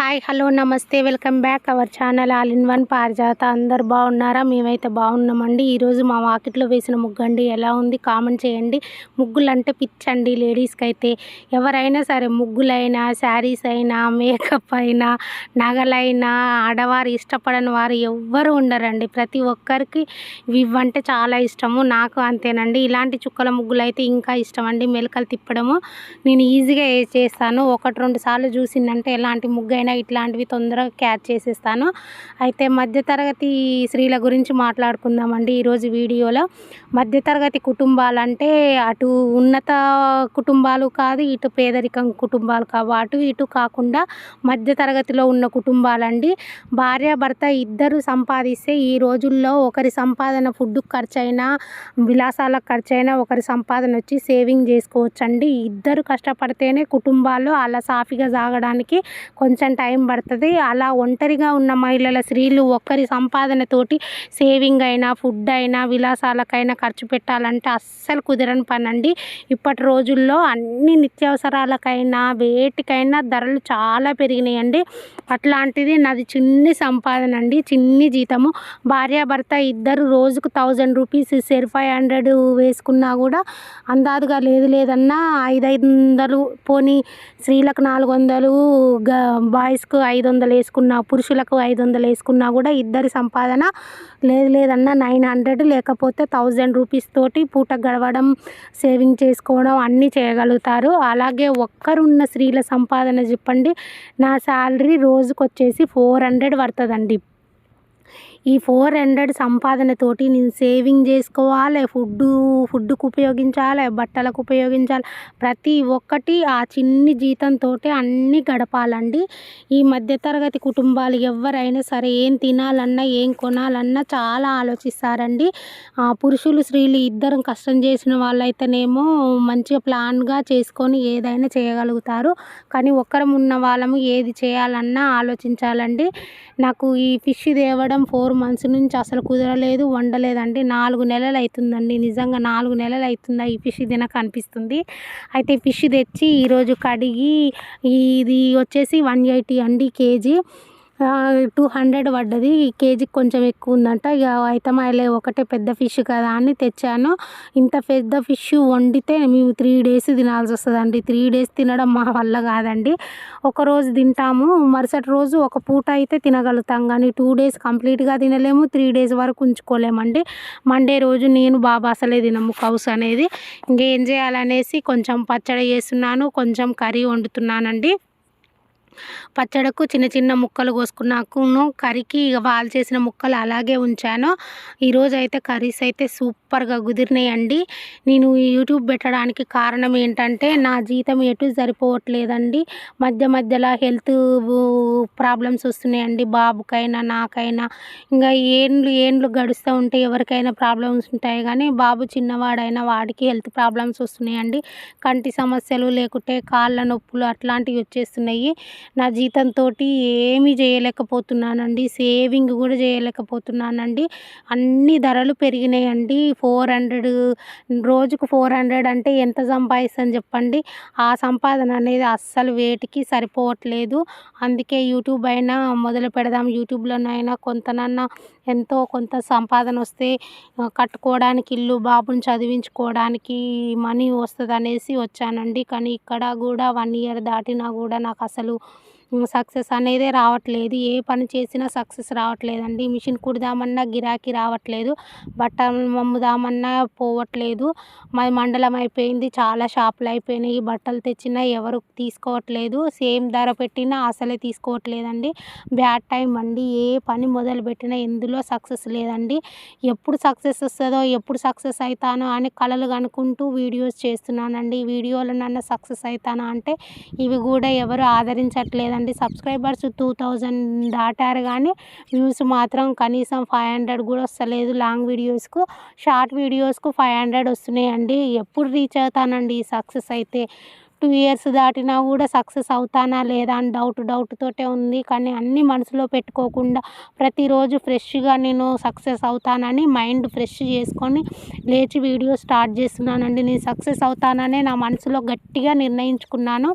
Hi hello నమస్తే welcome back our channel all in one Parijata. అందరు బాగున్నారా? మేమైతే బాగున్నామండి. ఈరోజు మా వాకిట్లో వేసిన ముగ్గు అండి ఎలా ఉంది కామెంట్ చేయండి. ముగ్గులు అంటే పిచ్చండి లేడీస్కి అయితే ఎవరైనా సరే ముగ్గులైనా శారీస్ అయినా మేకప్ అయినా నగలైనా ఆడవారు ఇష్టపడని వారు ఎవ్వరు ఉండరండి. ప్రతి ఒక్కరికి ఇవ్వంటే చాలా ఇష్టము. నాకు అంతేనండి. ఇలాంటి చుక్కల ముగ్గులు అయితే ఇంకా ఇష్టం అండి మెలకలు తిప్పడము నేను ఈజీగా చేస్తాను. ఒకటి రెండు సార్లు చూసిందంటే ఎలాంటి ముగ్గు ఏమైనా ఇట్లాంటివి తొందరగా క్యాచ్ చేసేస్తాను. అయితే మధ్యతరగతి స్త్రీల గురించి మాట్లాడుకుందామండి ఈరోజు వీడియోలో. మధ్యతరగతి కుటుంబాలంటే అటు ఉన్నత కుటుంబాలు కాదు ఇటు పేదరికం కుటుంబాలు కావు. అటు ఇటు కాకుండా మధ్యతరగతిలో ఉన్న కుటుంబాలండి. భార్య భర్త ఇద్దరు సంపాదిస్తే ఈ రోజుల్లో ఒకరి సంపాదన ఫుడ్కు ఖర్చు అయినా విలాసాలకు ఖర్చు అయినా ఒకరి సంపాదన వచ్చి సేవింగ్ చేసుకోవచ్చండి. ఇద్దరు కష్టపడితేనే కుటుంబాలు అలా సాఫీగా సాగడానికి కొంచెం టైం పడుతుంది. అలా ఒంటరిగా ఉన్న మహిళల స్త్రీలు ఒక్కరి సంపాదనతోటి సేవింగ్ అయినా ఫుడ్ అయినా విలాసాలకైనా ఖర్చు పెట్టాలంటే అస్సలు కుదరని పని అండి ఇప్పటి రోజుల్లో అన్ని నిత్యావసరాలకైనా వేటికైనా ధరలు చాలా పెరిగినాయండి. అట్లాంటిది నాది చిన్ని సంపాదన అండి చిన్ని జీతము. భార్యాభర్త ఇద్దరు రోజుకు థౌజండ్ రూపీస్ సెర్ ఫైవ్ హండ్రెడ్ వేసుకున్నా కూడా అందాదుగా లేదు లేదన్నా ఐదు ఐదు వందలు పోనీ స్త్రీలకు నాలుగు వందలు బాయ్స్కు ఐదు వందలు వేసుకున్నా పురుషులకు ఐదు వందలు వేసుకున్నా కూడా ఇద్దరి సంపాదన లేదు లేదన్నా నైన్ హండ్రెడ్ లేకపోతే థౌజండ్ రూపీస్ తోటి పూట గడవడం సేవింగ్ చేసుకోవడం అన్నీ చేయగలుగుతారు. అలాగే ఒక్కరున్న స్త్రీల సంపాదన చెప్పండి నా శాలరీ రోజుకు వచ్చేసి ఫోర్ హండ్రెడ్ పడుతుందండి ఈ ఫోర్ హండ్రెడ్ సంపాదనతోటి నేను సేవింగ్ చేసుకోవాలి ఫుడ్డు ఫుడ్డుకు ఉపయోగించాలి బట్టలకు ఉపయోగించాలి. ప్రతి ఒక్కటి ఆ చిన్ని జీతంతో అన్నీ గడపాలండి. ఈ మధ్యతరగతి కుటుంబాలు ఎవరైనా సరే ఏం తినాలన్నా ఏం కొనాలన్నా చాలా ఆలోచిస్తారండి. పురుషులు స్త్రీలు ఇద్దరం కష్టం చేసిన వాళ్ళైతేనేమో మంచిగా ప్లాన్గా చేసుకొని ఏదైనా చేయగలుగుతారు. కానీ ఒక్కరం ఉన్న వాళ్ళము ఏది చేయాలన్నా ఆలోచించాలండి. నాకు ఈ ఫిష్ తేవడం ఫోర్ మంత్స్ నుంచి అసలు కుదరలేదు వండలేదండి. నాలుగు నెలలు అవుతుందండి నిజంగా నాలుగు నెలలు అవుతుందా ఈ ఫిష్ తినక అనిపిస్తుంది. అయితే ఫిష్ తెచ్చి ఈరోజు కడిగి ఇది వచ్చేసి వన్ ఎయిటీ అండి కేజీ. టూ హండ్రెడ్ పడ్డది. కేజీకి కొంచెం ఎక్కువ ఉందంట. ఇక అయితే అయితమాయలే ఒకటే పెద్ద ఫిష్ కదా అని తెచ్చాను. ఇంత పెద్ద ఫిష్ వండితే మేము త్రీ డేస్ తినాల్సి వస్తుందండి. త్రీ డేస్ తినడం మా వల్ల కాదండి. ఒకరోజు తింటాము. మరుసటి రోజు ఒక పూట అయితే తినగలుగుతాం. కానీ టూ డేస్ కంప్లీట్గా తినలేము. త్రీ డేస్ వరకు ఉంచుకోలేమండి. మండే రోజు నేను బాబా అసలే తినము కౌస్ అనేది. ఇంకేం చేయాలనేసి కొంచెం పచ్చడి చేస్తున్నాను. కొంచెం కర్రీ వండుతున్నానండి. పచ్చడకు చిన్న చిన్న ముక్కలు కోసుకున్నాకును కర్రీకి ఇక వాళ్ళు చేసిన ముక్కలు అలాగే ఉంచాను. ఈరోజు అయితే కర్రీస్ అయితే సూపర్గా కుదిరినాయండి. నేను యూట్యూబ్ పెట్టడానికి కారణం ఏంటంటే నా జీతం ఎటు సరిపోవట్లేదండి. మధ్య మధ్యలో హెల్త్ ప్రాబ్లమ్స్ వస్తున్నాయండి. బాబుకైనా నాకైనా. ఇంకా ఏండ్లు ఏండ్లు గడుస్తూ ఉంటే ఎవరికైనా ప్రాబ్లమ్స్ ఉంటాయి కానీ బాబు చిన్నవాడైనా వాడికి హెల్త్ ప్రాబ్లమ్స్ వస్తున్నాయండి. కంటి సమస్యలు లేకుంటే కాళ్ళ నొప్పులు అట్లాంటివి వచ్చేస్తున్నాయి. నా జీతంతో ఏమీ చేయలేకపోతున్నానండి. సేవింగ్ కూడా చేయలేకపోతున్నానండి. అన్ని ధరలు పెరిగినాయండి. ఫోర్ హండ్రెడ్ రోజుకు ఫోర్ హండ్రెడ్ అంటే ఎంత సంపాదిస్తాను చెప్పండి? ఆ సంపాదన అనేది అస్సలు వేటికి సరిపోవట్లేదు. అందుకే యూట్యూబ్ అయినా మొదలు పెడదాం. యూట్యూబ్లోనైనా కొంతనన్నా ఎంతో కొంత సంపాదన వస్తే కట్టుకోవడానికి ఇల్లు బాబుని చదివించుకోవడానికి మనీ వస్తుంది అనేసి వచ్చానండి. కానీ ఇక్కడ కూడా వన్ ఇయర్ దాటినా కూడా నాకు అసలు సక్సెస్ అనేది రావట్లేదు. ఏ పని చేసినా సక్సెస్ రావట్లేదండి. మిషన్ కుడదామన్నా గిరాకీ రావట్లేదు. బట్టలు అమ్ముదామన్నా పోవట్లేదు. మా మండలం అయిపోయింది. చాలా షాపులు అయిపోయినాయి. బట్టలు తెచ్చినా ఎవరు తీసుకోవట్లేదు. సేమ్ ధర పెట్టినా అసలే తీసుకోవట్లేదండి. బ్యాడ్ టైం అండి. ఏ పని మొదలు పెట్టినా ఎందులో సక్సెస్ లేదండి. ఎప్పుడు సక్సెస్ వస్తుందో ఎప్పుడు సక్సెస్ అవుతానో అని కళలు కనుక్కుంటూ వీడియోస్ చేస్తున్నానండి. వీడియోలో నన్ను సక్సెస్ అవుతానా అంటే ఇవి కూడా ఎవరు ఆదరించట్లేదండి. సబ్స్క్రైబర్స్ టూ థౌజండ్ దాటారు కానీ వ్యూస్ మాత్రం కనీసం ఫైవ్ హండ్రెడ్ కూడా వస్తలేదు లాంగ్ వీడియోస్కు. షార్ట్ వీడియోస్కు ఫైవ్ హండ్రెడ్ వస్తున్నాయండి. ఎప్పుడు రీచ్ అవుతానండి సక్సెస్ అయితే? టూ ఇయర్స్ దాటినా కూడా సక్సెస్ అవుతానా లేదా అని డౌట్ డౌట్ తోటే ఉంది. కానీ అన్నీ మనసులో పెట్టుకోకుండా ప్రతిరోజు ఫ్రెష్గా నేను సక్సెస్ అవుతానని మైండ్ ఫ్రెష్ చేసుకొని లేచి వీడియో స్టార్ట్ చేస్తున్నానండి. నేను సక్సెస్ అవుతాననే నా మనసులో గట్టిగా నిర్ణయించుకున్నాను.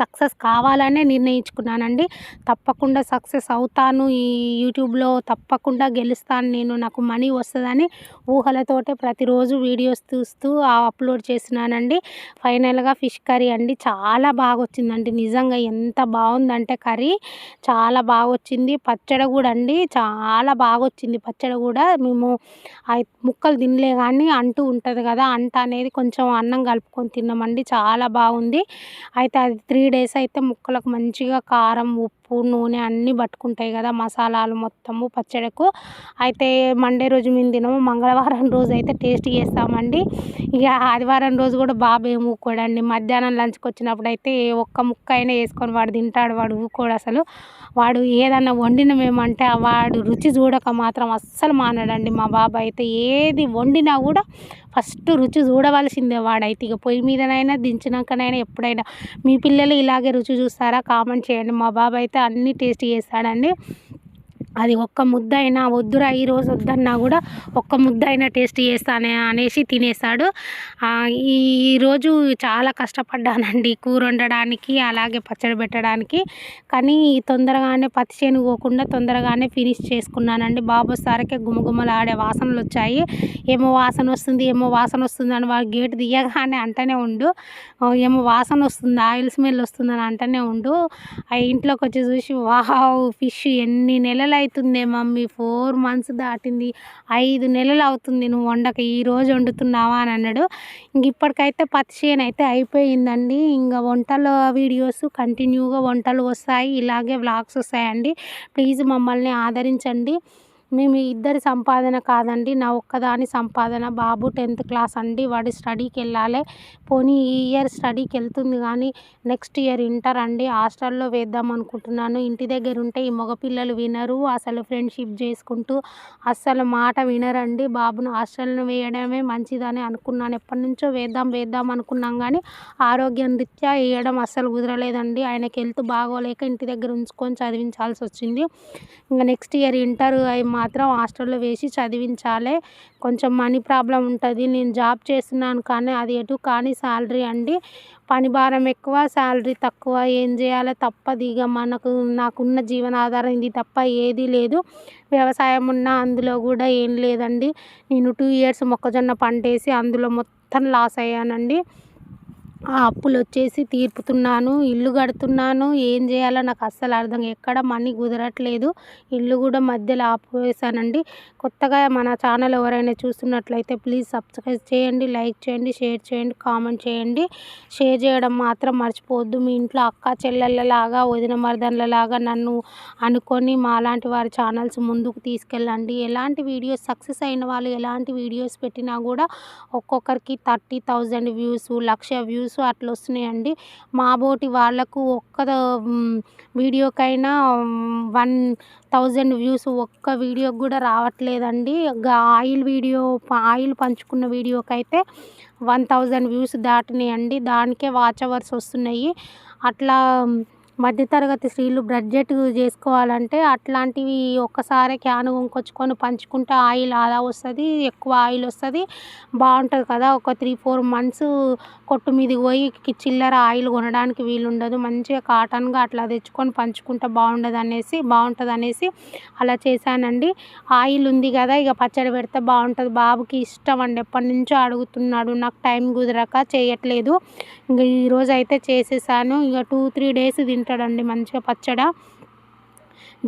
సక్సెస్ కావాలనే నిర్ణయించుకున్నానండి. తప్పకుండా సక్సెస్ అవుతాను. ఈ యూట్యూబ్లో తప్పకుండా గెలుస్తాను. నేను నాకు మనీ వస్తుందని ఊహలతోటే ప్రతిరోజు వీడియోస్ చూస్తూ అప్లోడ్ చేస్తున్నానండి. ఫైనల్గా ఫిష్ కర్రీ అండి. చాలా బాగా వచ్చిందండి నిజంగా ఎంత బాగుందంటే కర్రీ చాలా బాగా వచ్చింది పచ్చడి కూడా అండి. చాలా బాగా వచ్చింది పచ్చడి కూడా. మేము ముక్కలు తినలే కానీ అంటూ ఉంటుంది కదా అంట అనేది కొంచెం అన్నం కలుపుకొని తిన్నామండి. చాలా బాగుంది. అయితే అది త్రీ డేస్ అయితే ముక్కలకు మంచిగా కారం ఉప్పు నూనె అన్నీ పట్టుకుంటాయి కదా మసాలాలు మొత్తము పచ్చడికు. అయితే మండే రోజు మేము తినము. మంగళవారం రోజు అయితే టేస్ట్ చేస్తామండి. ఇక ఆదివారం రోజు కూడా బాబు ఏమి ఊకోడండి. మధ్యాహ్నం లంచ్కి వచ్చినప్పుడు అయితే ఒక్క ముక్క అయినా వేసుకొని వాడు తింటాడు. వాడు ఊకోడు అసలు. వాడు ఏదన్నా వండిన మేమంటే వాడు రుచి చూడక మాత్రం అస్సలు మానడండి. మా బాబు అయితే ఏది వండినా కూడా ఫస్ట్ రుచి చూడవలసిందే వాడైతే. ఇక పొయ్యి మీదనైనా దించినాకనైనా ఎప్పుడైనా. మీ పిల్లలు ఇలాగే రుచి చూస్తారా? కామెంట్ చేయండి. మా బాబు అయితే అన్నీ టేస్ట్ చేస్తాడండి. అది ఒక్క ముద్ద అయినా వద్దురా ఈరోజు వద్దన్నా కూడా ఒక్క ముద్ద అయినా టేస్ట్ చేస్తానే అనేసి తినేసాడు ఈ ఈరోజు చాలా కష్టపడ్డానండి కూర వండడానికి అలాగే పచ్చడి పెట్టడానికి. కానీ తొందరగానే పత్తి చేను పోకుండా తొందరగానే ఫినిష్ చేసుకున్నానండి. బాబు వస్తారకే గుమగుమలాడే వాసనలు వచ్చాయి. ఏమో వాసన వస్తుంది ఏమో వాసన వస్తుంది అని వాడు గేట్ తీయగానే అంటనే ఉండు. ఏమో వాసన వస్తుంది ఆయిల్ స్మెల్ వస్తుందని అంటనే ఉండు. ఆ ఇంట్లోకి వచ్చి చూసి వావ్ ఫిష్ ఎన్ని నెలలు అవుతుందే మమ్మీ. ఫోర్ మంత్స్ దాటింది. ఐదు నెలలు అవుతుంది నువ్వు వండక. ఈ రోజు వండుతున్నావా అని అన్నాడు. ఇంక ఇప్పటికైతే పత్తి చేను అయితే అయిపోయిందండి. ఇంకా వంటల వీడియోస్ కంటిన్యూగా వంటలు వస్తాయి. ఇలాగే వ్లాగ్స్ వస్తాయండి. ప్లీజ్ మమ్మల్ని ఆదరించండి. మేము ఇద్దరి సంపాదన కాదండి. నా ఒక్కదాని సంపాదన. బాబు టెన్త్ క్లాస్ అండి. వాడి స్టడీకి వెళ్ళాలి. పోనీ ఈ ఇయర్ స్టడీకి వెళ్తుంది కానీ నెక్స్ట్ ఇయర్ ఇంటర్ అండి. హాస్టల్లో వేద్దాం అనుకుంటున్నాను. ఇంటి దగ్గర ఉంటే ఈ మగపిల్లలు వినరు. అసలు ఫ్రెండ్షిప్ చేసుకుంటూ అస్సలు మాట వినరండి. బాబును హాస్టల్ను వేయడమే మంచిదని అనుకున్నాను. ఎప్పటి నుంచో వేద్దాం వేద్దాం అనుకున్నాం కానీ ఆరోగ్యం రీత్యా వేయడం అస్సలు కుదరలేదండి. ఆయనకి హెల్త్ బాగోలేక ఇంటి దగ్గర ఉంచుకొని చదివించాల్సి వచ్చింది. ఇంకా నెక్స్ట్ ఇయర్ ఇంటర్ అవి మాత్రం హాస్టల్లో వేసి చదివించాలి. కొంచెం మనీ ప్రాబ్లం ఉంటుంది. నేను జాబ్ చేస్తున్నాను కానీ అది ఎటు కానీ శాలరీ అండి. పని భారం ఎక్కువ శాలరీ తక్కువ. ఏం చేయాలో తప్పది. ఇక మనకు నాకున్న జీవనాధారం ఇది తప్ప ఏదీ లేదు. వ్యవసాయం ఉన్న అందులో కూడా ఏం లేదండి. నేను టూ ఇయర్స్ మొక్కజొన్న పంట వేసి అందులో మొత్తం లాస్ అయ్యానండి. ఆ అప్పులు వచ్చేసి తీర్పుతున్నాను ఇల్లు కడుతున్నాను. ఏం చేయాలో నాకు అస్సలు అర్థం ఎక్కడ మనీ కుదరట్లేదు. ఇల్లు కూడా మధ్యలో ఆపివేశానండి కొత్తగా మన ఛానల్ ఎవరైనా చూస్తున్నట్లయితే ప్లీజ్ సబ్స్క్రైబ్ చేయండి లైక్ చేయండి షేర్ చేయండి కామెంట్ చేయండి. షేర్ చేయడం మాత్రం మర్చిపోవద్దు. మీ ఇంట్లో అక్క చెల్లెళ్ళలాగా వదిన మరదళ్ళలాగా నన్ను అనుకొని మా లాంటి వారి ఛానల్స్ ముందుకు తీసుకెళ్ళండి. ఎలాంటి వీడియోస్ సక్సెస్ అయిన వాళ్ళు ఎలాంటి వీడియోస్ పెట్టినా కూడా ఒక్కొక్కరికి thirty thousand views lakh views అట్లా వస్తున్నాయండి మా బోటి వాళ్ళకు ఒక్క వీడియోకైనా వన్ థౌజండ్ వ్యూస్ ఒక్క వీడియోకి కూడా రావట్లేదండి. ఆయిల్ వీడియో ఆయిల్ పంచుకున్న వీడియోకి అయితే వన్ థౌజండ్ వ్యూస్ దాటినాయండి. దానికే వాచ్ అవర్స్ వస్తున్నాయి. అట్లా మధ్యతరగతి స్త్రీలు బడ్జెట్ చేసుకోవాలంటే అట్లాంటివి ఒక్కసారి క్యాన్ కొనుక్కొచ్చుకొని పంచుకుంటే ఆయిల్ ఆదా వస్తుంది ఎక్కువ ఆయిల్ వస్తుంది. బాగుంటుంది కదా ఒక త్రీ ఫోర్ మంత్స్ కొట్టు మీదకి పోయి చిల్లర ఆయిల్ కొనడానికి వీలుండదు. మంచిగా కాటన్గా అట్లా తెచ్చుకొని పంచుకుంటే బాగుండదు అనేసి బాగుంటుంది అనేసి అలా చేశానండి. ఆయిల్ ఉంది కదా ఇక పచ్చడి పెడితే బాగుంటుంది. బాబుకి ఇష్టం అండి. ఎప్పటి నుంచో అడుగుతున్నాడు నాకు టైం కుదరక చేయట్లేదు. ఇంకా ఈరోజు అయితే చేసేసాను. ఇక టూ త్రీ డేస్ తింటాడండి మంచిగా పచ్చడి.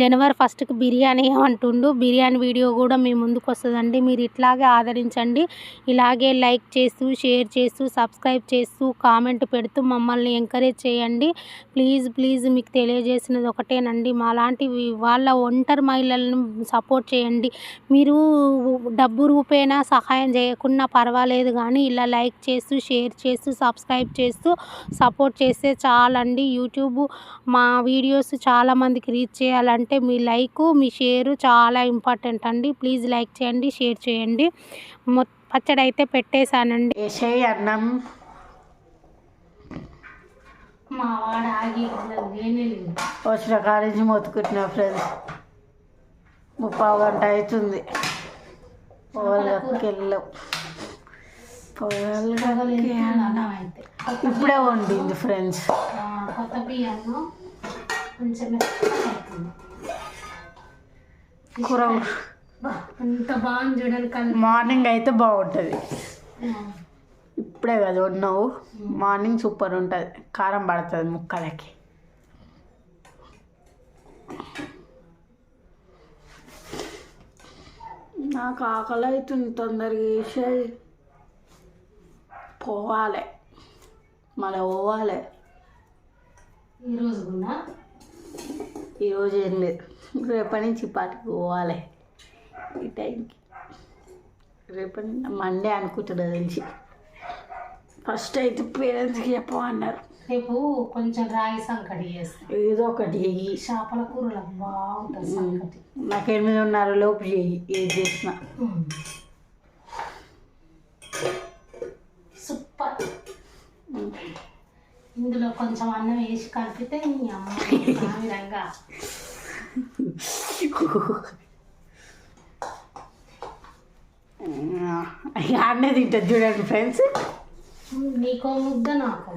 జనవరి ఫస్ట్కి బిర్యానీ అంటుండు. బిర్యానీ వీడియో కూడా మీ ముందుకు వస్తుందండి. మీరు ఇట్లాగే ఆదరించండి. ఇలాగే లైక్ చేస్తూ షేర్ చేస్తూ సబ్స్క్రైబ్ చేస్తూ కామెంట్ పెడుతూ మమ్మల్ని ఎంకరేజ్ చేయండి. ప్లీజ్ ప్లీజ్ మీకు తెలియజేసినది ఒకటేనండి. మాలాంటి వాళ్ళ ఒంటరి మహిళలను సపోర్ట్ చేయండి. మీరు డబ్బు రూపేణా సహాయం చేయకున్నా పర్వాలేదు కానీ ఇలా లైక్ చేస్తూ షేర్ చేస్తూ సబ్స్క్రైబ్ చేస్తూ సపోర్ట్ చేస్తే చాలండి. యూట్యూబ్ మా వీడియోస్ చాలామందికి రీచ్ చేయాలంటే మీ లైక్ మీ షేర్ చాలా ఇంపార్టెంట్ అండి. ప్లీజ్ లైక్ చేయండి షేర్ చేయండి. పచ్చడి అయితే పెట్టేశానండి. వేసేయి అన్నం. మా వాడు ఆగి వచ్చిన కాడి నుంచి మొత్తుకుంటున్నా ఫ్రెండ్స్. ముప్పావు గంట అవుతుంది వెళ్ళాం. అయితే ఇప్పుడే వండింది ఫ్రెండ్స్. కొత్త బియ్యము. కొంచెం కూర. బాగుంది చూడండి మార్నింగ్ అయితే బాగుంటుంది. ఇప్పుడే కదా ఉన్నావు మార్నింగ్ సూపర్ ఉంటుంది. కారం పడుతుంది ముక్కలకి. నాకు ఆకలి అవుతుంది తొందరగా వేసేది పోవాలి. మళ్ళీ పోవాలి. ఈరోజు కూడా ఈరోజు ఏం లేదు. రేపటి నుంచి పాటికి పోవాలి. ఈ టైంకి. రేపటి మండే అనుకుంటున్నా తెలిసి. ఫస్ట్ అయితే పేరెంట్స్కి చెప్పమన్నారు. రేపు కొంచెం రాగి సంకటి చేస్తాం. ఏదో ఒకటి చెయ్యి. చేపల కూరలో బాగుంటుంది సంకటి. నాకు ఎనిమిదిన్నర లోపు చెయ్యి. ఏది చేసిన. సూపర్. ఇందులో కొంచెం అన్నం వేసి కలిపితే మీ అమ్మ రంగా అన్నే తింటుంది చూడండి ఫ్రెండ్స్. నీకో ముద్ద నాకో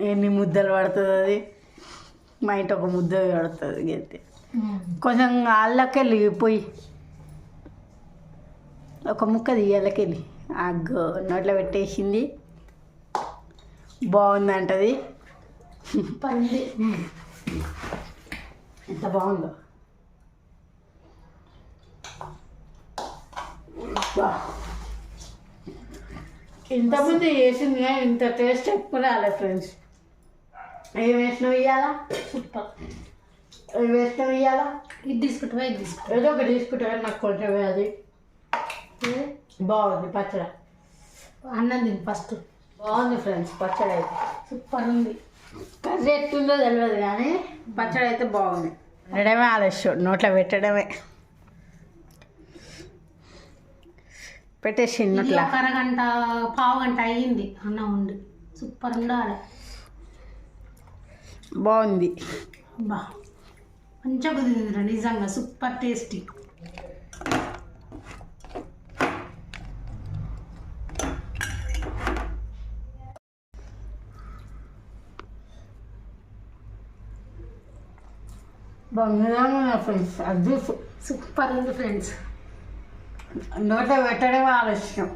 ఎన్ని ముద్దలు పడుతుంది అది? మా ఇంటి ఒక ముద్ద పడుతుంది గంతే కొంచెం అల్లకెళ్ళి పోయి. ఒక ముక్క తీయాలకెళ్ళి అగ్గో నోట్లో పెట్టేసింది. బాగుందంటది. పంది ఎంత బాగుందో. ఇంతకుముందు చేసింది కానీ ఇంత టేస్ట్ ఎక్కువ రాలే ఫ్రెండ్స్ ఏం వేసినావు ఇయ్యాలా? సూపర్ ఏం వేసినావు ఇయ్యాలా? ఇది తీసుకుంటావా ఇది తీసుకుంటావా? ఏదో ఒకటి తీసుకుంటా నాకు కొంచెం అది? బాగుంది పచ్చడి. అన్నం తిని ఫస్ట్. బాగుంది ఫ్రెండ్స్ పచ్చడి అయితే. సూపర్ ఉంది. కర్రీ ఎట్టుందో తెలియదు కానీ పచ్చడి అయితే బాగుంది. పెట్టడమే ఆలస్యం నోట్లో పెట్టడమే. పెట్టేసి నోట్ల. ఒక అరగంట పావు గంట అయ్యింది అన్నం ఉండి సూపర్ ఉండాలి. బాగుంది. బా మంచిగా కుదిరిందిరా నిజంగా సూపర్ టేస్టీ. బంగారం ఫ్రెండ్స్ అది సూపర్ ఉంది ఫ్రెండ్స్ నోట్లో పెట్టడమే ఆలస్యం.